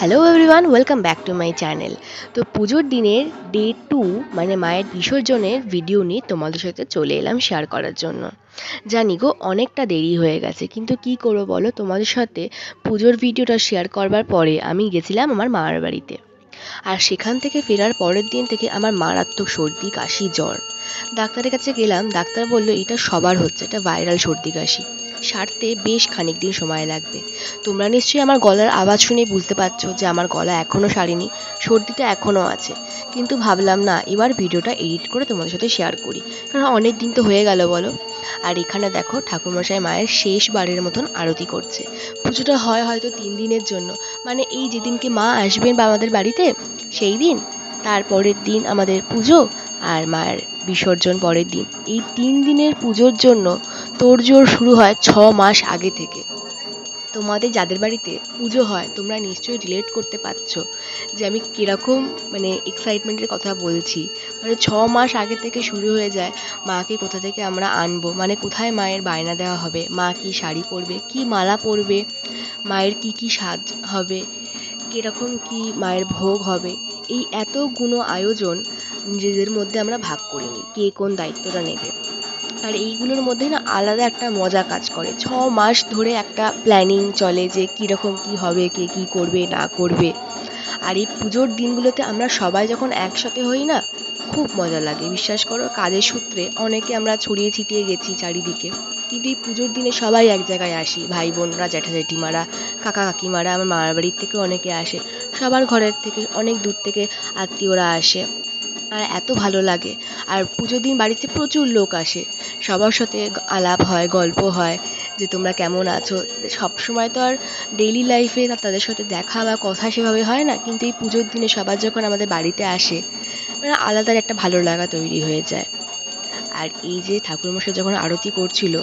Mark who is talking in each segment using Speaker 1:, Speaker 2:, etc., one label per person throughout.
Speaker 1: Hello everyone welcome back to my channel তো পুজোর দিনের ডে টু মানে মায়ের বিসর্জনের ভিডিও নিয়ে তোমাদের সাথে চলে এলাম শেয়ার করার জন্য। জানি গো, অনেকটা দেরি হয়ে গেছে, কিন্তু কি করব বলো? তোমাদের সাথে পুজোর ভিডিওটা শেয়ার করবার পরে আমি গেছিলাম আমার মার বাড়িতে। আর সেখান থেকে ফেরার পরের দিন থেকে আমার মারাত্মক সর্দি, কাশি, জ্বর। ডাক্তারের কাছে গেলাম, ডাক্তার বলল, এটা সবার হচ্ছে, এটা ভাইরাল সর্দি কাশি। সারতে বেশ খানিক দিন সময় লাগবে। তোমরা নিশ্চয়ই আমার গলার আওয়াজ শুনে বুঝতে পারছ যে আমার গলা এখনও সারেনি, সর্দিটা এখনও আছে। কিন্তু ভাবলাম, না, এবার ভিডিওটা এডিট করে তোমাদের সাথে শেয়ার করি, কারণ অনেক দিন তো হয়ে গেল, বলো। আর এখানে দেখো, ঠাকুরমশাই মায়ের শেষ শেষবারের মতন আরতি করছে। পুজোটা হয় হয়তো তিন দিনের জন্য। মানে এই যেদিনকে মা আসবেন বা আমাদের বাড়িতে, সেই দিন। তারপরের দিন আমাদের পুজো আর মায়ের বিসর্জন পরের দিন। এই তিন দিনের পুজোর জন্য তোড়জোড় শুরু হয় ছ মাস আগে থেকে। তোমাদের যাদের বাড়িতে পুজো হয়, তোমরা নিশ্চয়ই রিলেট করতে পারছ যে আমি কীরকম মানে এক্সাইটমেন্টের কথা বলছি। মানে ছ মাস আগে থেকে শুরু হয়ে যায়, মাকে কোথা থেকে আমরা আনব? মানে কোথায় মায়ের বায়না দেওয়া হবে? মা কী শাড়ি পরবে? কী মালা পরবে? মায়ের কী কী সাজ হবে? কীরকম কী মায়ের ভোগ হবে? এই এতগুলো আয়োজন নিজেদের মধ্যে আমরা ভাগ করে নিই, কে কোন দায়িত্বটা নেবে। আর এইগুলোর মধ্যে না আলাদা একটা মজা কাজ করে। ছ মাস ধরে একটা প্ল্যানিং চলে যে কীরকম কী হবে, কে কী করবে, না করবে। আর এই পুজোর দিনগুলোতে আমরা সবাই যখন একসাথে হই না, খুব মজা লাগে। বিশ্বাস করো, কাজের সূত্রে অনেকে আমরা ছড়িয়ে ছিটিয়ে গেছি চারিদিকে। কিন্তু এই পুজোর দিনে সবাই এক জায়গায় আসি। ভাই বোনরা জ্যাঠা জেঠিমারা কাকা কাকিমারা, আমার মামার বাড়ির থেকে অনেকে আসে। সবার ঘরের থেকে, অনেক দূর থেকে আত্মীয়রা আসে। আর এত ভালো লাগে। আর পুজোর দিন বাড়িতে প্রচুর লোক আসে। সবার সাথে আলাপ হয়, গল্প হয় যে তোমরা কেমন আছো? সব সময় তো আর ডেইলি লাইফে তাদের সাথে দেখা বা কথা সেভাবে হয় না। কিন্তু এই পুজোর দিনে সবার যখন আমাদের বাড়িতে আসে মানে আলাদা একটা ভালো লাগা তৈরি হয়ে যায়। আর এই যে ঠাকুরমশাই যখন আরতি করছিল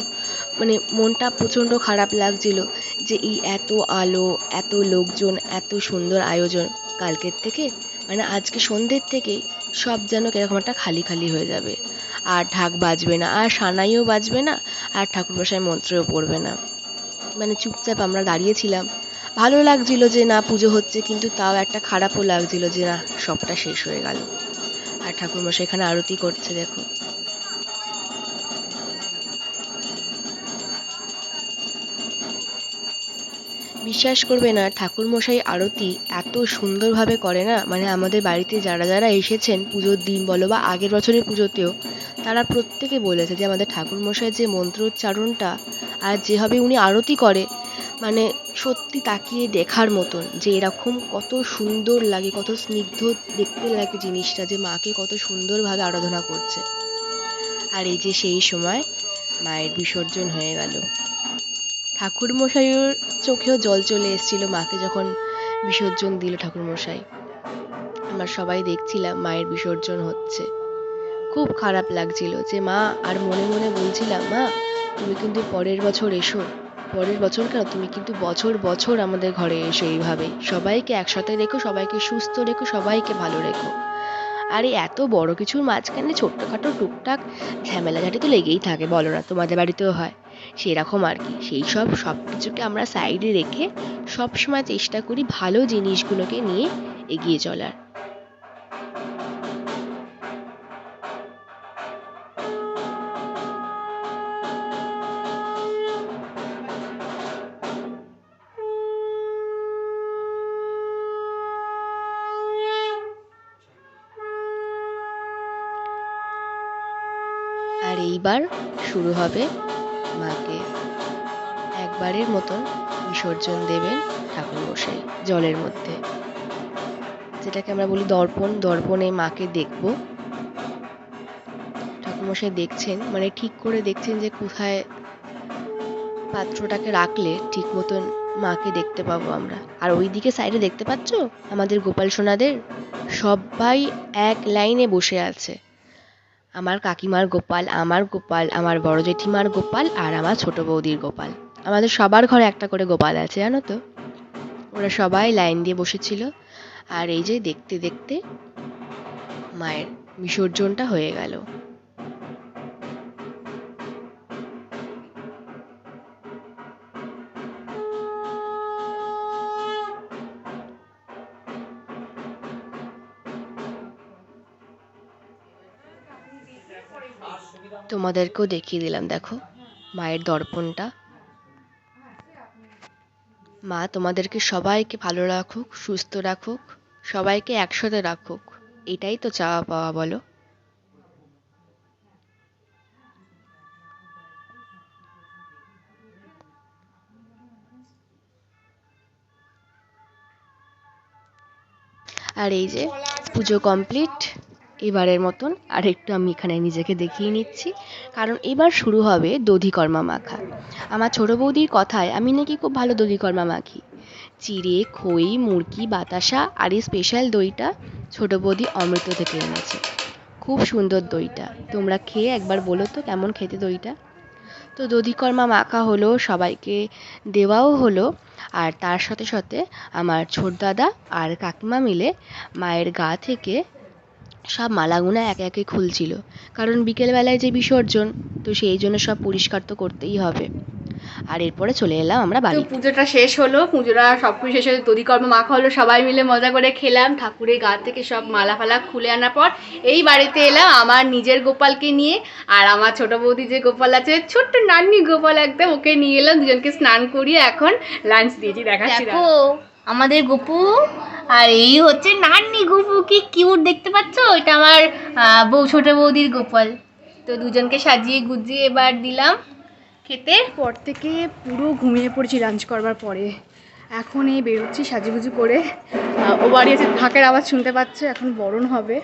Speaker 1: মানে মনটা প্রচণ্ড খারাপ লাগছিল যে এই এত আলো, এত লোকজন, এত সুন্দর আয়োজন কালকের থেকে মানে আজকে সন্ধ্যের থেকেই সব যেন কীরকম একটা খালি খালি হয়ে যাবে। আর ঢাক বাজবে না, আর সানাইও বাজবে না, আর ঠাকুরমশাই মন্ত্রেও পড়বে না। মানে চুপচাপ আমরা দাঁড়িয়েছিলাম। ভালো লাগছিল যে না, পুজো হচ্ছে, কিন্তু তাও একটা খারাপও লাগছিল যে না, সবটা শেষ হয়ে গেল। আর ঠাকুরমশাই এখানে আরতি করছে, দেখো। বিশ্বাস করবে না, ঠাকুরমশাই আরতি এত সুন্দরভাবে করে না? মানে আমাদের বাড়িতে যারা যারা এসেছেন পুজোর দিন বলো বা আগের বছরের পুজোতেও, তারা প্রত্যেকে বলেছে যে আমাদের ঠাকুরমশাই যে মন্ত্রোচ্চারণটা আর যেভাবে উনি আরতি করে মানে সত্যি তাকিয়ে দেখার মতন যে এরকম কত সুন্দর লাগে, কত স্নিগ্ধ দেখতে লাগে জিনিসটা, যে মাকে কত সুন্দরভাবে আরাধনা করছে। আর এই যে সেই সময় মায়ের বিসর্জন হয়ে গেল। ঠাকুরমশাইয়ের চোখেও জল চলে এসেছিল মাকে যখন বিসর্জন দিল ঠাকুরমশাই। আমরা সবাই দেখছিলাম মায়ের বিসর্জন হচ্ছে। খুব খারাপ লাগছিল যে মা, আর মনে মনে বলছিলাম, মা, তুমি কিন্তু পরের বছর এসো। পরের বছর কেন? তুমি কিন্তু বছর বছর আমাদের ঘরে এসো এইভাবেই সবাইকে একসাথে রেখো, সবাইকে সুস্থ রেখো, সবাইকে ভালো রেখো। আর, এত বড় কিছুর মাঝখানে ছোট্টখাটো টুকটাক ঝামেলাঝাটি তো লেগেই থাকে, বলো না, তোমাদের বাড়িতেও হয়। সেরকম আর কি। সেই সব সব কিছুকে আমরা সাইডে রেখে সব সময় চেষ্টা করি ভালো জিনিসগুলোকে নিয়ে এগিয়ে চলার। আর এইবার শুরু হবে মাকে একবারের মতন বিসর্জন দেবেন ঠাকুরমশাই জলের মধ্যে। যেটাকে আমরা বলি দর্পণ, দর্পণে মাকে দেখব। ঠাকুরমশাই দেখছেন মানে ঠিক করে দেখছেন যে কোথায় পাত্রটাকে রাখলে ঠিক মতন মাকে দেখতে পাবো আমরা। আর ওইদিকে সাইডে দেখতে পাচ্ছ? আমাদের গোপাল সোনাদের সবাই এক লাইনে বসে আছে। আমার কাকিমার গোপাল, আমার গোপাল, আমার বড় জেঠিমার গোপাল আর আমার ছোট বৌদির গোপাল। আমাদের সবার ঘরে একটা করে গোপাল আছে, জানো তো? ওরা সবাই লাইন দিয়ে বসেছিল। আর এই যে দেখতে দেখতে মায়ের বিসর্জনটা হয়ে গেল। তোমাদেরকেও দেখিয়ে দিলাম, দেখো। মায়ের দর্পণটা। মা, তোমাদেরকে সবাইকে ভালো রাখুক, সুস্থ রাখুক, সবাইকে একসাথে রাখুক। এটাই তো চাওয়া পাওয়া, বলো। আর এই যে পুজো কমপ্লিট। এবারের মতন আর একটু আমি এখানে নিজেকে দেখিয়ে নিচ্ছি। কারণ এবার শুরু হবে দধিকর্মা মাখা। আমার ছোটো বৌদির কথায় আমি নাকি খুব ভালো দধিকর্মা মাখি। চিড়ে, খই মুরকি বাতাসা আর এই স্পেশাল দইটা ছোটো বৌদি অমৃত থেকে এনেছে। খুব সুন্দর দইটা। তোমরা খেয়ে একবার বলো তো কেমন খেতে দইটা? তো দধিকর্মা মাখা হলো, সবাইকে দেওয়াও হলো আর তার সাথে সাথে আমার ছোট দাদা আর কাকিমা মিলে মায়ের গা থেকে সব মালাগুনা একে একে খুলছিল। কারণ বিকেলবেলায় যে বিসর্জন তো সেই জন্য সব পরিষ্কার তো করতেই হবে। আর এরপরে চলে এলাম আমরা বাড়ি
Speaker 2: পুজোটা শেষ হলো পুজোটা সব কিছু শেষ হলো দধিকর্ম মাখা হলো সবাই মিলে মজা করে খেলাম ঠাকুরের গা থেকে সব মালা ফালা খুলে আনার পর এই বাড়িতে এলাম আমার নিজের গোপালকে নিয়ে আর আমার ছোট বৌদি যে গোপাল আছে ছোট্ট নান্নি গোপাল একদম ওকে নিয়ে এলাম দুজনকে স্নান করিয়ে এখন লাঞ্চ দিয়েছি দেখাচ্ছি
Speaker 3: দেখো আমাদের গপু আর এই হচ্ছে নান্নি গপু কি কিউট দেখতে পাচ্ছ? এটা আমার বউ ছোট বৌদির গোপাল।
Speaker 2: তো দুজনকে সাজিয়ে গুজিয়ে এবার দিলাম খেতে। পর থেকে পুরো ঘুমিয়ে পড়েছি লাঞ্চ করবার পরে। এখন এই বেরোচ্ছি সাজুগুজু করে। ও বাড়ি আছে ঢাকের আওয়াজ শুনতে পাচ্ছ এখন বরণ হবে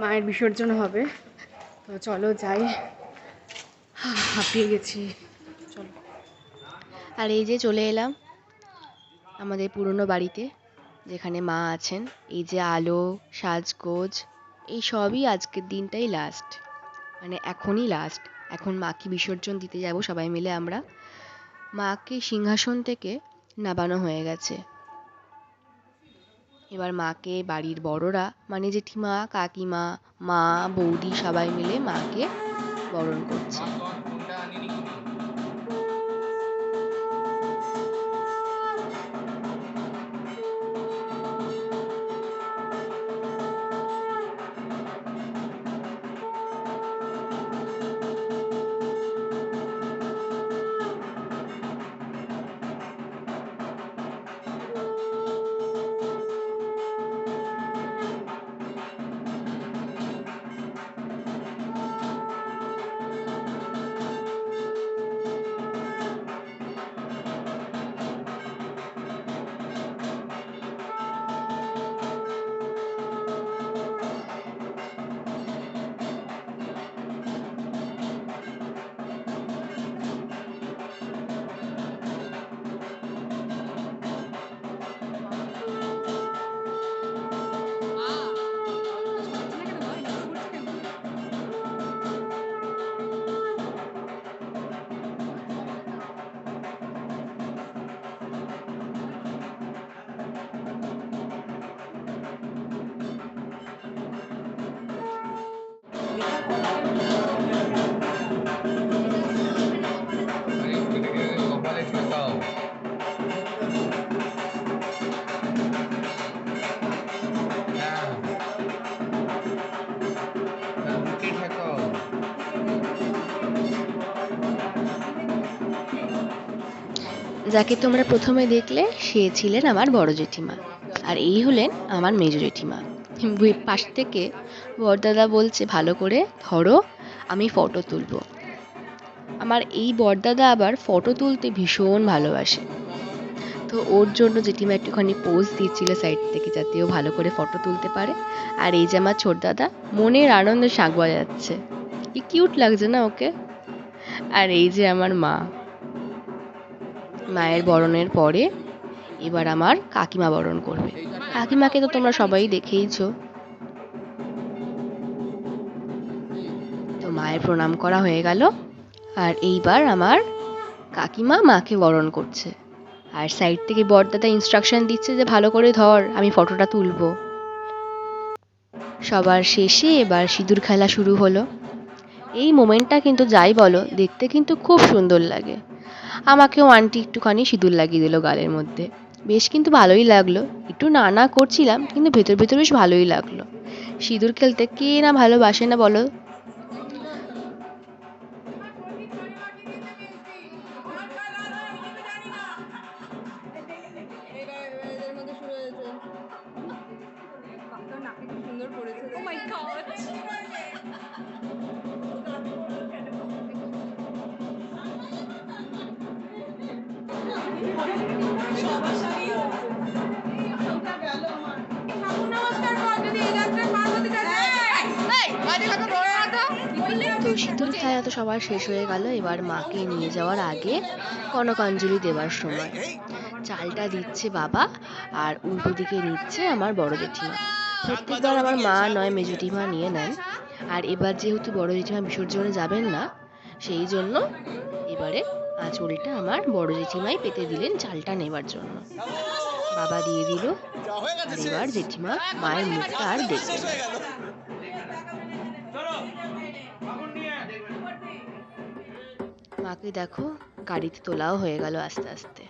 Speaker 2: মায়ের বিসর্জন হবে। তো চলো যাই। হাঁপিয়ে গেছি। চলো।
Speaker 1: আর এই যে চলে এলাম আমাদের পুরনো বাড়িতে। যেখানে মা আছেন, এই যে আলো, সাজগোজ, এই সবই আজকের দিনটাই লাস্ট মানে এখনই লাস্ট এখন মাকে বিসর্জন দিতে যাব সবাই মিলে আমরা। মাকে সিংহাসন থেকে নামানো হয়ে গেছে। এবার মাকে, বাড়ির বড়রা মানে জেঠিমা, কাকিমা, মা, বৌদি সবাই মিলে মাকে বরণ করছে। যাকে তোমরা প্রথমে দেখলে, সে ছিলেন আমার বড় জেঠিমা, আর এই হলেন আমার মেজ জেঠিমা। পাশ থেকে বরদাদা বলছে, ভালো করে ধরো, আমি ফটো তুলবো। আমার এই বরদাদা আবার ফটো তুলতে ভীষণ ভালোবাসে। তো ওর জন্য জেঠিমা একটুখানি পোজ দিচ্ছিল সাইড থেকে, যাতে ও ভালো করে ফটো তুলতে পারে। আর এই যে আমার ছোট দাদা, মনের আনন্দে শাঁখ বাজাচ্ছে। কি কিউট লাগছে না ওকে? আর এই যে আমার মা। মায়ের বরণের পরে এবার আমার কাকিমা বরণ করবে। কাকিমাকে তো তোমরা সবাই দেখেইছো। মায়ের প্রণাম করা হয়ে গেল। আর এইবার আমার কাকিমা মাকে বরণ করছে। আর সাইড থেকে বরদাদা ইনস্ট্রাকশন দিচ্ছে যে, ভালো করে ধর, আমি ফটোটা তুলবো। সবার শেষে এবার সিঁদুর খেলা শুরু হলো। এই মোমেন্টটা কিন্তু যাই বলো, দেখতে কিন্তু খুব সুন্দর লাগে। আমাকেও আন্টি একটুখানি সিঁদুর লাগিয়ে দিল গালের মধ্যে। বেশ কিন্তু ভালোই লাগল। একটু না না করছিলাম, কিন্তু ভেতর ভেতর বেশ ভালোই লাগল। সিঁদুর খেলতে কে না ভালোবাসে না বলো তো শীতল খেলা তো সবার শেষ হয়ে গেল, এবার মাকে নিয়ে যাওয়ার আগে কনকাঞ্জলি দেওয়ার সময়। চালটা দিচ্ছে বাবা আর উল্টো দিকে নিচ্ছে আমার বড় জেঠিমা। প্রত্যেকবার আমার মা নয় মেজো জেঠিমা নিয়ে নেন। আর এবার যেহেতু বড় জেঠিমা বিসর্জনে যাবেন না, সেই জন্য এবারে আঁচলটা আমার বড় জেঠিমাই পেতে দিলেন চালটা নেবার জন্য। বাবা দিয়ে দিল এবার জেঠিমা মায়ের মুখটা আর দেখবে মাকে দেখো, গাড়িতে তোলাও হয়ে গেল আস্তে আস্তে।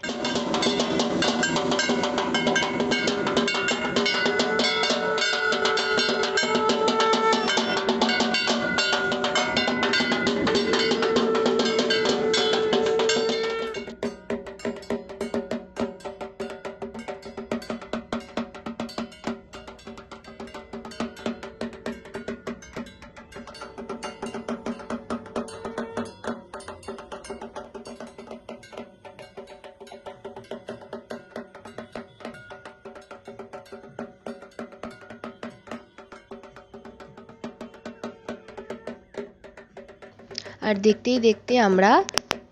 Speaker 1: আর দেখতেই দেখতে আমরা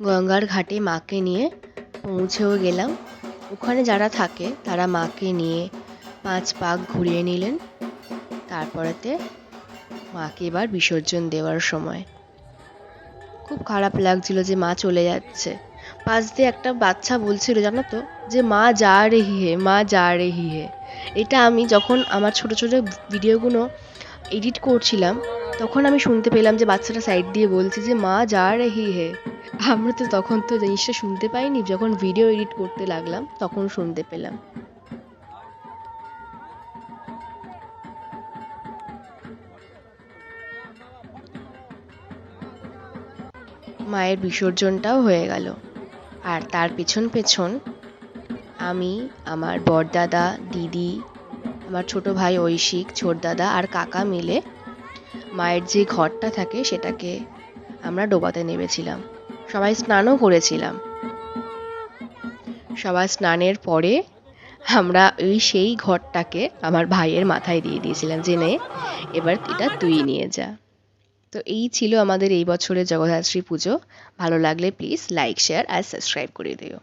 Speaker 1: গঙ্গার ঘাটে মাকে নিয়ে পৌঁছেও গেলাম। ওখানে যারা থাকে, তারা মাকে নিয়ে পাঁচ পাক ঘুরিয়ে নিলেন। তারপরেতে মাকে এবার বিসর্জন দেওয়ার সময়। খুব খারাপ লাগছিল যে মা চলে যাচ্ছে। পাশ দিয়ে একটা বাচ্চা বলছিল, জানো তো, যে মা যা রেহি হে মা যা রেহি হে। এটা আমি যখন আমার ছোট ছোট ভিডিওগুলো এডিট করছিলাম তখন আমি শুনতে পেলাম যে বাচ্চাটা সাইড দিয়ে বলছে যে, মা, যা রেহি হে আমরা তো তখন তো জিনিসটা শুনতে পাইনি, যখন ভিডিও এডিট করতে লাগলাম, তখন শুনতে পেলাম। মায়ের বিসর্জনটাও হয়ে গেল। আর তার পেছন পেছন আমি, আমার বড়দাদা, দিদি, আমার ছোট ভাই ঐশিক, ছোট দাদা আর কাকা মিলে মায়ের যে ঘরটা থাকে সেটাকে আমরা ডোবাতে নেমেছিলাম। সবাই স্নানও করেছিলাম। সবাই স্নানের পরে আমরা ওই সেই ঘরটাকে আমার ভাইয়ের মাথায় দিয়ে দিয়েছিলাম, যে নে, এবার এটা তুই নিয়ে যা। তো এই ছিল আমাদের এই বছরের জগদ্ধাত্রী পুজো। ভালো লাগলে প্লিজ লাইক শেয়ার আর সাবস্ক্রাইব করে দিও।